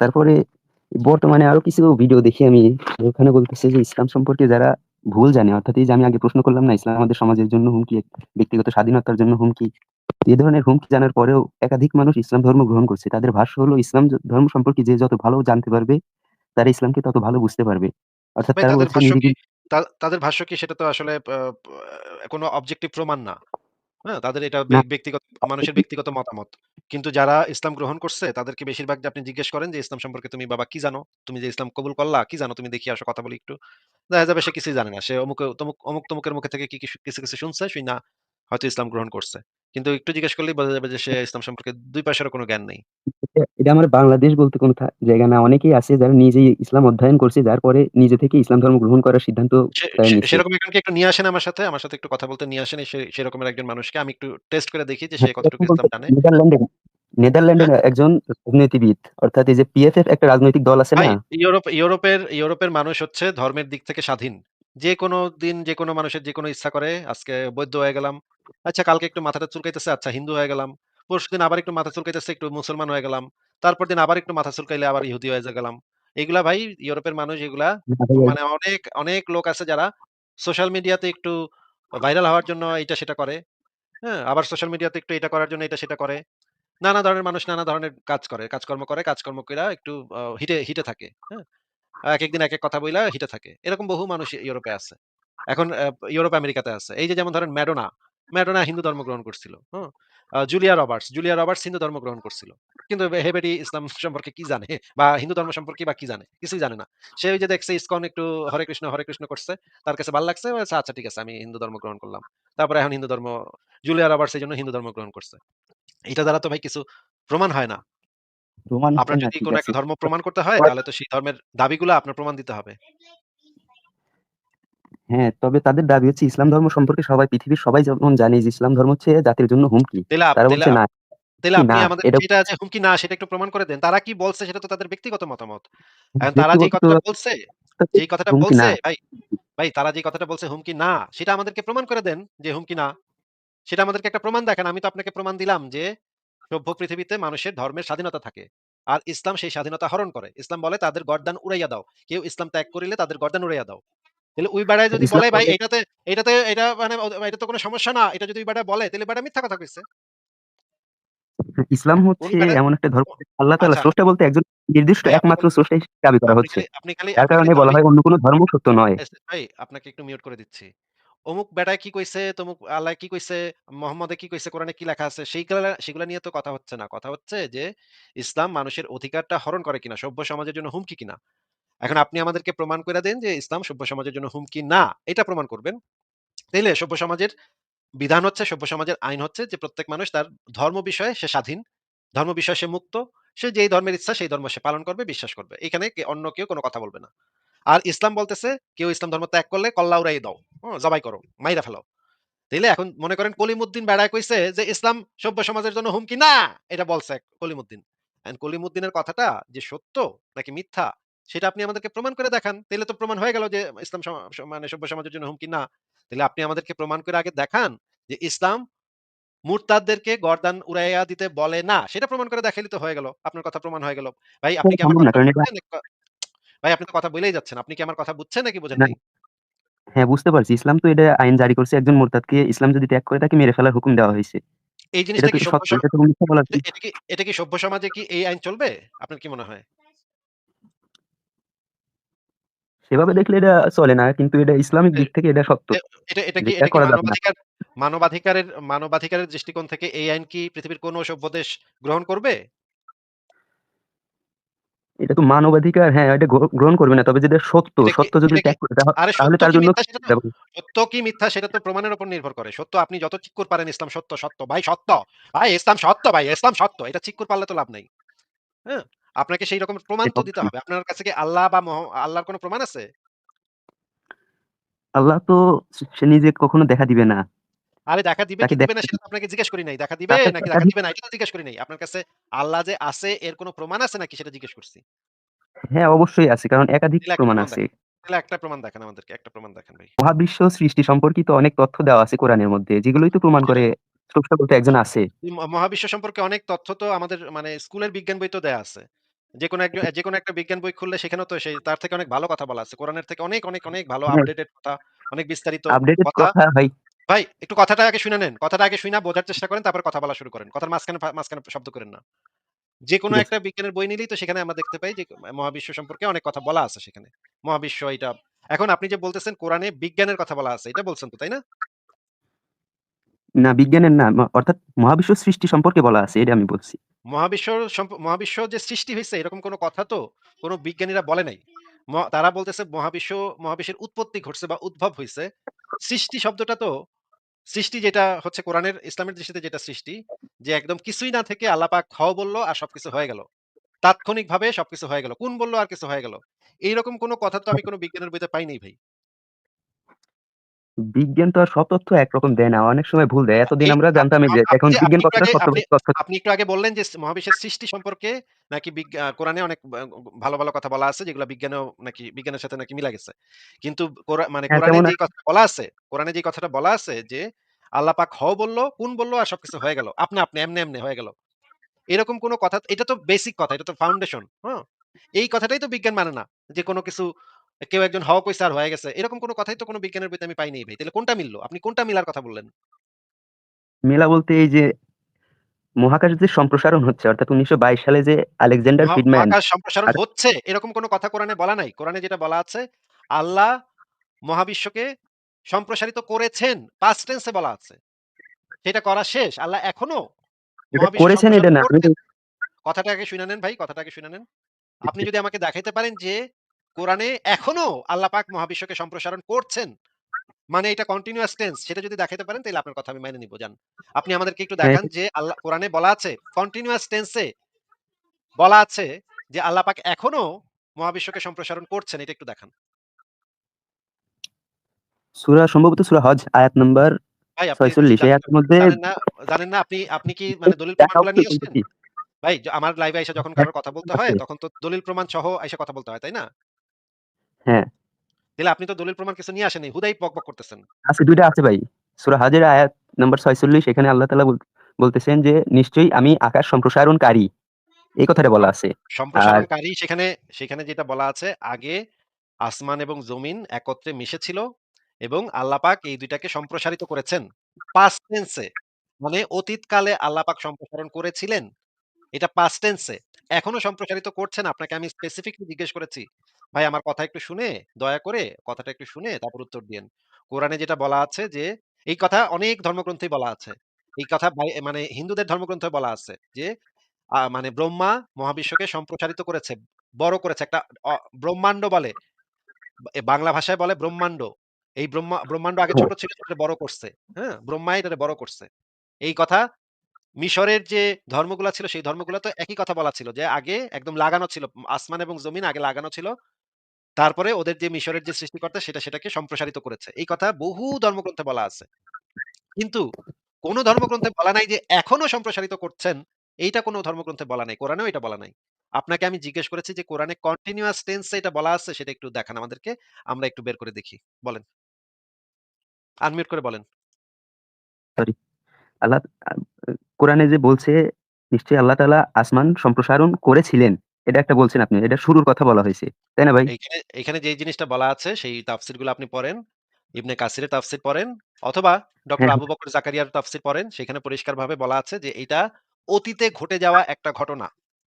তারপরে বর্তমানে আরও কিছু ভিডিও দেখি আমি ওখানে বলতেছে যে ইসলাম সম্পর্কে যারা ভুল জানে অর্থাৎ এই যে আমি আগে প্রশ্ন করলাম না ইসলাম আমাদের সমাজের জন্য হুমকি ব্যক্তিগত স্বাধীনতার জন্য হুমকি এ ধরনের হুমকি জানার পরেও একাধিক মানুষ ইসলাম ধর্ম গ্রহণ করছে। তাদের ভাষ্য হলো ইসলাম ধর্ম সম্পর্কে যে যত ভালো জানতে পারবে তারা ইসলামকে তত ভালো বুঝতে পারবে। অর্থাৎ তারা তাদের ভাষ্য কি? সেটা তো আসলে কোনো অবজেক্টিভ প্রমাণ না। হ্যাঁ তাদের এটা না। ব্যক্তিগত মানুষের ব্যক্তিগত মতামত। কিন্তু যারা ইসলাম গ্রহণ করছে তাদেরকে বেশিরভাগ যে আপনি জিজ্ঞেস করেন যে ইসলাম সম্পর্কে তুমি বাবা কি জানো? তুমি যে ইসলাম কবুল করলা কি জানো? তুমি দেখি আসো কথা বলি একটু। দেখা যাবে সে কিছুই জানে না। সে অমুক তমুক অমুক তমুকের মুখে থেকে কি কিছু কিছু কিছু শুনছে শুনি না। হয়তো ইসলাম গ্রহণ করছে। কিন্তু একটু জিজ্ঞেস করলেই বোঝা যাবে যে সে ইসলাম সম্পর্কে দুই পাশেরও কোনো জ্ঞান নেই। এটা আমার বাংলাদেশ বলতে কোনো জায়গা না। অনেকেই আছে যারা নিজেই ইসলাম অধ্যয়ন করছে যার পরে নিজে থেকে ইসলাম ধর্ম গ্রহণ করার সিদ্ধান্ত সেরকম একজনকে একটু নিয়ে আসেন আমার সাথে? আমার সাথে একটু কথা বলতে নিয়ে আসেন সেরকমের একজন মানুষকে। আমি একটু টেস্ট করে দেখি যে সে হ্যাঁ, কতটুকু ইসলাম জানে। নেদারল্যান্ডের নেদারল্যান্ডের হ্যাঁ। একজন রাজনীতিবিদ অর্থাৎ এই যে পিএফএফ একটা রাজনৈতিক দল আছে না? ইউরোপ ইউরোপের ইউরোপের মানুষ হচ্ছে ধর্মের দিক থেকে স্বাধীন। যে কোনো দিন যে কোনো মানুষের যে কোনো ইচ্ছা করে আজকে বৈধ হয়ে গেলাম। আচ্ছা কালকে একটু মাথাটা চুলকাইতেছে আচ্ছা হিন্দু হয়ে গেলাম পরশুদিন আবার একটু মাথা চুলকাইতেছে একটু মুসলমান হয়ে গেলাম তারপর দিন আবার একটু মাথা চুলকাইলে আবার ইহুদি হয়ে গেলাম এগুলা ভাই ইউরোপের মানুষ এগুলা মানে অনেক অনেক লোক আছে যারা সোশ্যাল মিডিয়াতে একটু ভাইরাল হওয়ার জন্য এটা সেটা করে হ্যাঁ আবার সোশ্যাল মিডিয়াতে একটু এটা করার জন্য এটা সেটা করে নানা ধরনের মানুষ নানা ধরনের কাজ করে কাজকর্ম করে কাজকর্ম কইরা একটু হিটে হিটে থাকে হ্যাঁ এক একদিন এক এক কথা বইলা হিটে থাকে। এরকম বহু মানুষ ইউরোপে আছে। এখন ইউরোপ আমেরিকাতে আছে। এই যে যেমন ধরেন ম্যাডোনা, ম্যাডোনা হিন্দু ধর্ম গ্রহণ করছিল। আ Julia Roberts, Julia Roberts Hindu ধর্ম গ্রহণ করছিল। কিন্তু বে হে বেটি ইসলাম সম্পর্কে কি জানে? বা হিন্দু ধর্ম সম্পর্কে বা কি জানে? কিছুই জানে না। সে ওই যে দেখছে ইসকন একটু হরে কৃষ্ণ, হরে কৃষ্ণ করছে। তার কাছে ভালো লাগছে। আচ্ছা ঠিক আছে আমি হিন্দু ধর্ম গ্রহণ করলাম। তারপরে এখন হিন্দু ধর্ম জুলিয়া রবার্টস এই জন্য হিন্দু ধর্ম গ্রহণ করছে। এটা দ্বারা তো ভাই কিছু প্রমাণ হয় না। আপনার যদি কোন একটা ধর্ম প্রমাণ করতে হয় তাহলে তো সেই ধর্মের দাবিগুলা আপনার প্রমাণ দিতে হবে। হ্যাঁ তবে তাদের দাবি হচ্ছে ইসলাম ধর্ম সম্পর্কে সবাই পৃথিবীর সবাই যেমন জানে যে ইসলাম ধর্ম হচ্ছে জাতির জন্য হুমকি আপ তারা বলছে না তাইলে কি আপনি না এটা সেটা যে হুমকি না সেটা একটু প্রমাণ করে দেন। তারা কি বলছে সেটা তো তাদের ব্যক্তিগত মতামত। এখন তারা ব্যক্তিগত কথাটা বলছে, যেই কথাটা হুমকি বলছে না ভাই, ভাই তারা যেই কথাটা বলছে হুমকি না, সেটা আমাদেরকে প্রমাণ করে দেন যে হুমকি না। সেটা আমাদেরকে একটা প্রমাণ দেখান। আমি তো আপনাকে প্রমাণ দিলাম যে সভ্য পৃথিবীতে মানুষের ধর্মের স্বাধীনতা থাকে। আর ইসলাম সেই স্বাধীনতা হরণ করে। ইসলাম বলে তাদের গর্দান উড়াইয়া দাও। কেউ ইসলাম ত্যাগ করিলে তাদের গর্দান উড়াইয়া দাও। তাহলে ওই বেড়ায় যদি বলে ভাই এটাতে এটাতে এটা মানে এটা তো কোনো সমস্যা না। এটা যদি ওই বলে তাহলে বেড়া মিথ্যা কথা কইছে। ইসলাম হচ্ছে এমন একটা ধর্ম আল্লাহ তাআলা আচ্ছা স্রষ্টা বলতে একজন নির্দিষ্ট একমাত্র স্রষ্টা হিসেবে দাবি করা হচ্ছে আপনি খালি খালি কারণে বলা হয় অন্য কোনো ধর্ম সত্য নয় ভাই আপনাকে একটু মিউট করে দিচ্ছি। অমুক বেটায় কি কইছে, তমুক আল্লাহ কি কইছে, মোহাম্মদে কি কইছে, কোরআনে কি লেখা আছে সেইগুলা সেগুলা নিয়ে তো কথা হচ্ছে না। কথা হচ্ছে যে ইসলাম মানুষের অধিকারটা হরণ করে কিনা, সভ্য সমাজের জন্য হুমকি কিনা। এখন আপনি আমাদেরকে প্রমাণ কইরা দেন যে ইসলাম সভ্য সমাজের জন্য হুমকি না। এটা প্রমাণ করবেন। তাইলে সভ্য সমাজের বিধান হচ্ছে, সভ্য সমাজের আইন হচ্ছে যে প্রত্যেক মানুষ তার ধর্ম বিষয়ে সে স্বাধীন। ধর্ম বিষয়ে সে মুক্ত। সে যেই ধর্মের ইচ্ছা সেই ধর্ম সে পালন করবে, বিশ্বাস করবে। এখানে অন্য কেউ কোন কথা বলবে না। আর ইসলাম বলতেছে কেউ ইসলাম ধর্ম ত্যাগ করলে কল্লা উড়াই দাও। জবাই করো, মাইরা ফেলো। তাইলে এখন মনে করেন কলিমুদ্দিন বেড়ায় কইছে যে ইসলাম সভ্য সমাজের জন্য হুমকি না। এটা বলছে কলিমুদ্দিন। কলিমুদ্দিনের কথাটা যে সত্য নাকি মিথ্যা সেটা আপনি আমাদেরকে প্রমাণ করে দেখান। তাইলে তো প্রমাণ হয়ে গেল যে ইসলাম মানে সভ্য সমাজের জন্য হুমকি না। তাইলে আপনি আমাদেরকে প্রমাণ করে আগে দেখান যে ইসলাম মুরতাদদেরকে গর্দান উড়াইয়া দিতে বলে না। সেটা প্রমাণ করে দেখাইলেই তো হয়ে গেল। আপনার কথা প্রমাণ হয়ে গেল। ভাই আপনি কি আমার ভাই আপনি তো কথা বলেই যাচ্ছেন। আপনি কি আমার কথা বুঝছেন নাকি বুঝেন না নাই? হ্যাঁ বুঝতে পারছি ইসলাম তো এটা আইন জারি করছে একজন মুরতাদকে ইসলাম যদি ত্যাগ করে তাকে মেরে ফেলার হুকুম দেওয়া হয়েছে এই জিনিসটা কি সভ্য সমাজে কি এই আইন চলবে? আপনার কি মনে হয়? সেভাবে দেখলে এটা চলে না কিন্তু এটা ইসলামিক দিক থেকে এটা সত্য এটা এটা কি মানবাধিকার মানবাধিকারের মানবাধিকারের দৃষ্টিকোণ থেকে এই আইন কি পৃথিবীর কোন সভ্য দেশ গ্রহণ করবে? এটা তো মানবাধিকার হ্যাঁ এটা গ্রহণ করবে না তবে যেটা সত্য সত্য যদি ত্যাগ করে তাহলে সত্য তার কি জন্য মিথ্যা সেটা তো সত্য কি মিথ্যা সেটা তো প্রমাণের উপর নির্ভর করে। সত্য আপনি যত চিক্কুর পারেন ইসলাম সত্য, সত্য। ভাই সত্য। ভাই ইসলাম সত্য ভাই, ইসলাম সত্য। এটা চিক্কুর পারলে তো লাভ নাই। হ্যাঁ? আপনাকে সেই রকমের প্রমাণ তো দিতে হবে। আপনার কাছে কি আল্লাহ বা আল্লাহর কোন প্রমাণ আছে? আল্লাহ তো সে নিজে কখনো দেখা দিবে না আরে দেখা দিবে কি দিবে না সেটা আপনাকে জিজ্ঞেস করি নাই। দেখা দিবে নাকি দেখা দিবে না এটা তো জিজ্ঞেস করি নাই। আপনার কাছে আল্লাহ যে আছে এর কোন প্রমাণ আছে নাকি সেটা জিজ্ঞেস করছি। হ্যাঁ অবশ্যই আছে কারণ একাধিক প্রমাণ আছে তাহলে একটা প্রমাণ দেখান আমাদেরকে। একটা প্রমাণ দেখান ভাই। মহাবিশ্ব সৃষ্টি সম্পর্কিত অনেক তথ্য দেওয়া আছে কোরআনের মধ্যে যেগুলোই তো প্রমাণ করে স্রষ্টা বলতে একজন আছে মহাবিশ্ব সম্পর্কে অনেক তথ্য তো আমাদের মানে স্কুলের বিজ্ঞান বইতেও দেয়া আছে। যেকোনো একজন যেকোনো একটা বিজ্ঞান বই খুললে সেখানেও তো সেই তার থেকে অনেক ভালো কথা বলা আছে। কোরআনের থেকে অনেক, অনেক, অনেক ভালো। আপডেটেড কথা, অনেক বিস্তারিত কথা ভাই। ভাই একটু কথাটা আগে শুনে নেন। কথাটা আগে শুইনা বোঝার চেষ্টা করেন তারপর কথা বলা শুরু করেন। কথার মাঝখানে মাঝখানে শব্দ করেন না। ঠিক আছে। একটা বিজ্ঞানের বই নিলেই তো সেখানে আমরা দেখতে পাই যে মহাবিশ্ব সম্পর্কে অনেক কথা বলা আছে সেখানে। মহাবিশ্ব এটা এখন আপনি যে বলতেছেন কোরআনে বিজ্ঞানের কথা বলা আছে। এটা বলছেন তো, তাই না? না, বিজ্ঞানের না। অর্থাৎ মহাবিশ্ব সৃষ্টি সম্পর্কে বলা আছে, এটা আমি বলছি। মহাবিশ্ব মহাবিশ্ব যে সৃষ্টি হইছে, এরকম কোন কথা তো কোন বিজ্ঞানীরা বলে নাই। তারা বলতেছে মহাবিশ্ব, মহাবিশ্বের উৎপত্তি ঘটছে বা উদ্ভব হইছে। সৃষ্টি শব্দটা তো, সৃষ্টি যেটা হচ্ছে কোরআনের ইসলামের দৃষ্টিতে যেটা সৃষ্টি, যে একদম কিছুই না থেকে আল্লাহ পাক হও বলল আর সবকিছু হয়ে গেল। তাৎক্ষণিকভাবে সবকিছু হয়ে গেল। কোন বলল আর কিছু হয়ে গেল। এইরকম কোন কথা তো আমি কোন বিজ্ঞানের বইতে পাইনি ভাই। বিজ্ঞান তো আর সব তথ্য একরকম দেয় না। অনেক সময় ভুল দেয়। এতদিন এই আমরা আপ জানতাম যে আপ আপনি এখন বিজ্ঞান একটু কথাটা আগে আপনি তথ্য আপনি একটু আগে বললেন যে মহাবিশ্বের সৃষ্টি সম্পর্কে নাকি কোরআনে অনেক বা ভালো, ভালো কথা বলা আছে যেগুলা বিজ্ঞানেও নাকি বিজ্ঞানের সাথে নাকি মিলা গেছে। কিন্তু কোরা মানে হ্যাঁ, কোরআনে যেই কথাটা বলা আছে, কোরআনে যেই কথাটা বলা আছে যে আল্লাহ পাক হও বলল, কুন বলল আর সবকিছু হয়ে গেল। আপনা আপনি এমনে, এমনে হয়ে গেল। এরকম কোন কথা এটা তো বেসিক কথা। এটা তো ফাউন্ডেশন, হ্যাঁ? এই কথাটাই তো বিজ্ঞান মানে না। যে কোন কিছু কেউ একজন হও কইছে আর হয়ে গেছে। এরকম কোন কথাই তো কোন বিজ্ঞানের বইতে আমি পাই নাই ভাই। তাহলে কোনটা মিলল? আপনি কোনটা মিলার কথা বললেন? মেলা বলতে এই যে মহাকাশ যে সম্প্রসারণ হচ্ছে অর্থাৎ ১৯২২ সালে যে আলেকজান্ডার মহা ফ্রিডম্যান মহাকাশ সম্প্রসারণ হচ্ছে এরকম কোন কথা কোরআনে বলা নাই। কোরআনে যেটা বলা আছে আল্লাহ মহাবিশ্বকে সম্প্রসারিত করেছেন। পাস্ট টেন্স বলা আছে। সেটা করা শেষ। আল্লাহ এখনও করেছেন এটা না। আমি করছেন। কথাটা আগে শুইনা নেন ভাই, কথাটা আগে শুইনা নেন। আপনি যদি আমাকে দেখাইতে পারেন যে কোরআনে এখনও আল্লাহ পাক মহাবিশ্বকে সম্প্রসারণ করছেন। মানে এটা কন্টিনিউয়াস টেন্স সেটা যদি দেখাইতে পারেন তাইলে আপনার কথা আমি মাইনে নিব যান। আপনি আমাদেরকে একটু দেখান যে আল্লাহ কোরআনে বলা আছে কন্টিনিউয়াস টেন্স বলা আছে যে আল্লাহ পাক এখনও মহাবিশ্বকে সম্প্রসারণ করছেন এটা একটু দেখান। সূরা সম্ভবত সূরা হজ আয়াত নাম্বার ৪৬ এই জানেন আয়াতের মধ্যে জানেন না আপনি আপনি কি মানে দলিল প্রমাণগুলা নিয়ে আসছেন? ভাই আমার লাইভে আইসা যখন কারোর কথা বলতে হয় তখন তো দলিল প্রমাণ সহ আইসা কথা বলতে হয়, তাই না? হ্যাঁ, তাইলে আপনি তো দলিল প্রমাণ কিছু নিয়ে আসেন। হুদাই বকবক করতেছেন। আছে ২ টা আছে ভাই। সূরা হজের আয়াত নাম্বার ৪৬ এখানে আল্লাহ তাআলা বলতেছেন যে নিশ্চয়ই আমি আকাশ সম্প্রসারণকারী। এই কথাটা বলা আছে। সম্প্রসারণকারী সেখানে সেখানে যেটা বলা আছে আগে আসমান এবং জমিন একত্রে মিশেছিল এবং আল্লাহ পাক এই দুইটাকে সম্প্রসারিত করেছেন। পাস্ট টেন্স মানে অতীতকালে আল্লাহ পাক সম্প্রসারণ করেছিলেন। এটা পাস্ট টেন্স। এখনও সম্প্রসারিত করছেন। আপনাকে আমি স্পেসিফিকলি জিজ্ঞেস করেছি। ভাই আমার কথা একটু শুনে, দয়া করে কথাটা একটু শুনে তারপর উত্তর দিয়েন। কোরআনে যেটা বলা আছে যে, এই কথা অনেক ধর্মগ্রন্থেই বলা আছে। এই কথা মানে হিন্দুদের ধর্মগ্রন্থে বলা আছে যে মানে ব্রহ্মা মহাবিশ্বকে সম্প্রসারিত করেছে। বড় করেছে। একটা ব্রহ্মাণ্ড বলে। বাংলা ভাষায় বলে ব্রহ্মাণ্ড। এই ব্রহ্মা, ব্রহ্মাণ্ড আগে ছোট ছিল বড় করছে। হ্যাঁ? ব্রহ্মা এটারে বড় করছে। এই কথা মিশরের যে ধর্মগুলা ছিল, সেই ধর্মগুলাতে একই কথা বলা ছিল যে, আগে একদম লাগানো ছিল। আসমান এবং জমিন আগে লাগানো ছিল। তারপরে ওদের যে মিশরের যে সৃষ্টিকর্তা, সেটা সেটাকে সম্প্রসারিত করেছে। এই কথা বহু ধর্মগ্রন্থে বলা আছে। কিন্তু কোন ধর্মগ্রন্থে বলা নাই যে এখনও সম্প্রসারিত করছেন। এইটা কোন ধর্মগ্রন্থে বলা নাই। কোরআনেও এটা বলা নাই। আপনাকে আমি জিজ্ঞেস করেছি যে কোরআনে কন্টিনিউয়াস টেন্স এটা বলা আছে সেটা একটু দেখান আমাদেরকে। আমরা একটু বের করে দেখি। বলেন। আনমিউট করে বলেন। সরি। আল্লাহ কোরআনে যে বলছে, নিশ্চয়ই আল্লাহ তাআলা আসমান সম্প্রসারণ করেছিলেন। এটা একটা বলছেন আপনি। এটা শুরুর কথা বলা হইছে। তাই না ভাই? এইখানে যেই জিনিসটা বলা আছে সেই তাফসিরগুলো আপনি পড়েন। ইবনে কাসিরের তাফসির পড়েন অথবা ডক্টর হ্যাঁ, আবু বকর জাকারিয়ার তাফসির পড়েন। সেখানে পরিষ্কারভাবে বলা আছে যে এইটা অতীতে ঘটে যাওয়া একটা ঘটনা।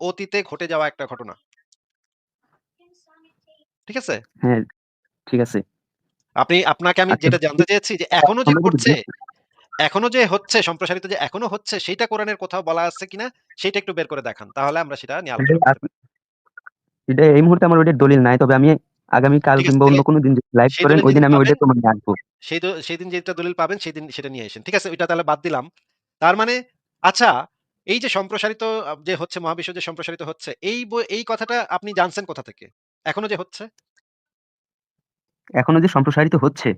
অতীতে ঘটে যাওয়া একটা ঘটনা। ঠিক আছে? হ্যাঁ, ঠিক আছে। আপনি আপনাকে আমি আচ্ছা যেটা জানতে চেয়েছি যে এখনও যে ঘটছে, এখনও যে হচ্ছে সম্প্রসারিত যে এখনও হচ্ছে সেটা কোরআনের কোথাও বলা আছে কিনা সেটা একটু বের করে দেখান। তাহলে আমরা সেটা নিয়ে আলোচনা। এটা এই মুহূর্তে আমার ওইটার দলিল নাই। তবে আমি আগামীকাল ঠিক আছে কিংবা অন্য কোনো দিন লাইভ করেন ঐদিন যেদিন আমি প্রমাণ নিয়ে আসব। সেই দ সেদিন যেটা দলিল পাবেন সেদিন সেটা নিয়ে আসেন। ঠিক আছে? ওইটা তাহলে বাদ দিলাম। তার মানে আচ্ছা এই যে সম্প্রসারিত যে হচ্ছে মহাবিশ্ব যে সম্প্রসারিত হচ্ছে এই এই কথাটা আপনি জানছেন কোথা থেকে? এখনও যে হচ্ছে? এখনও যে সম্প্রসারিত হচ্ছে,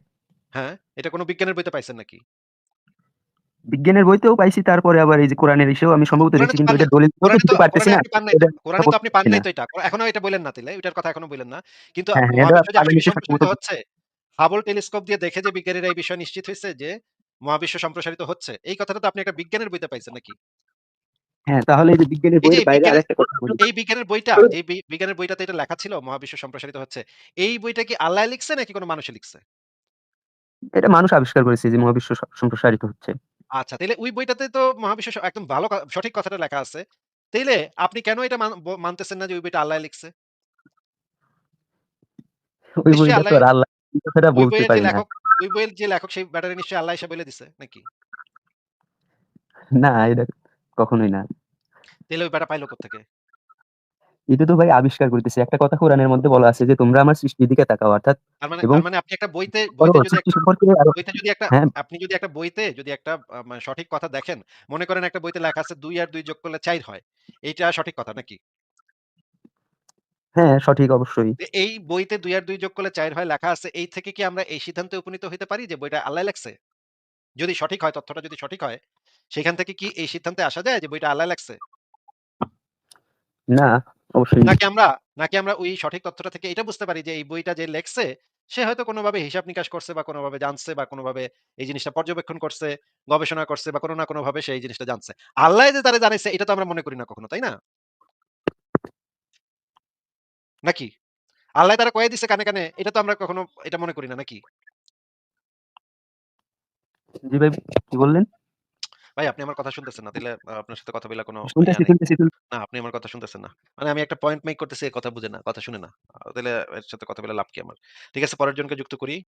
হ্যাঁ, এটা কোনো বিজ্ঞানের বইতে পাইছেন নাকি? বিজ্ঞানের বইতেও পাইছি তারপরে আবার এই যে কোরআনের ইসেও আমি সম্ভবত দেখছি কিন্তু। এটার দলিল তো কোরআনে পারতেছি না। কোরআনে তো আপনি পান নাই তো এটা। এখনও এটা বইলেন না তাইলে। ওইটার কথা এখনও বইলেন না। কিন্তু হ্যাঁ, হ্যাঁ, এটা হচ্ছে, হাবল টেলিস্কোপ দিয়ে দেখে যে বিজ্ঞানীরা এই বিষয়ে নিশ্চিত হইছে যে মহাবিশ্ব সম্প্রসারিত হচ্ছে। এই কথাটা তো আপনি একটা বিজ্ঞানের বইতে পাইছেন নাকি? হ্যাঁ, তাহলে এই যে বিজ্ঞানের এই বইয়ের এই বাইরে আরেকটা কথা বলি। এই বিজ্ঞানের বইটা, বি বিজ্ঞানের বইটাতে এটা লেখা ছিল মহাবিশ্ব সম্প্রসারিত হচ্ছে। এই বইটা কি আল্লাহ লিখছে নাকি কোনো মানুষ লিখছে? এটা মানুষ আবিষ্কার করেছে যে মহাবিশ্ব সম্প্রসারিত হচ্ছে। আচ্ছা, তাইলে ওই বইটাতে তো মহাবিশ্ব স একদম ভালো ক সঠিক কথাটা লেখা আছে। তাইলে আপনি কেন এটা মান ব মানতেছেন না যে ওই বইটা আল্লাহ লিখছে? ওই নিশ্চয়ই বইটা তো আল্লাহই আর আল্লাহ এই কথাটা ওই বলতে বইয়ের যে পারি না। লেখক ওই বইয়ের যে লেখক সেই ব্যাটারে নিশ্চয়ই আল্লাহ এসে বইলে দিছে নাকি? না, এটা কখনোই না। তাহলে ওই ব্যাটা পাইলো কোত্থেকে? এটা তো ভাই আবিষ্কার করিতেছে। একটা কথা কোরআনের মধ্যে বলা আছে যে, "তোমরা আমার সৃষ্টির দিকে তাকাও।" অর্থাৎ মানে এবং মানে আপনি একটা বইতে বইতে যদি একটা বইতে যদি একটা হ্যাঁ। আপনি যদি একটা বইতে যদি একটা সঠিক কথা দেখেন, মনে করেন একটা বইতে লেখা আছে ২ আর ২ যোগ করলে ৪ হয়। এইটা সঠিক কথা নাকি? হ্যাঁ, সঠিক অবশ্যই। এই বইতে ২ আর ২ যোগ করলে ৪ হয় লেখা আছে। এই থেকে কি আমরা এই সিদ্ধান্তে উপনীত হতে পারি যে বইটা আল্লাহ লেখছে? যদি সঠিক হয়, তথ্যটা যদি সঠিক হয়, সেখান থেকে কি এই সিদ্ধান্তে আসা যায় যে বইটা আল্লাহ লেখছে? না। নাকি আমরা নাকি আমরা ওই সঠিক তথ্যটা থেকে এটা বুঝতে পারি যে এই বইটা যে লেখছে, সে হয়তো কোনভাবে হিসাব নিকাশ করছে বা কোনভাবে জানছে বা কোনভাবে এই জিনিসটা পর্যবেক্ষণ করছে, গবেষণা করছে বা কোন না কোনভাবে সে এই জিনিসটা জানছে। আল্লাহই যে তারে জানাইছে এটা তো আমরা মনে করি না কখনো, তাই না? নাকি? আল্লাহ তারে কইয়া দিছে কানে, কানে এটা তো আমরা কখনো এটা মনে করি না নাকি? জি ভাই, কি বললেন? ভাই আপনি আমার কথা শুনতেছেন না। তাহলে আপনার সাথে কথা বলা কোনো শুনতেছি, শুনতেছি, না, আপনি আমার কথা শুনতেছেন না। মানে আমি একটা পয়েন্ট মেক করতেছি, কথা বুঝে না, কথা শুনে না। তাহলে এর সাথে কথা বলে লাভ কি আমার? ঠিক আছে, পরের জনকে যুক্ত করি।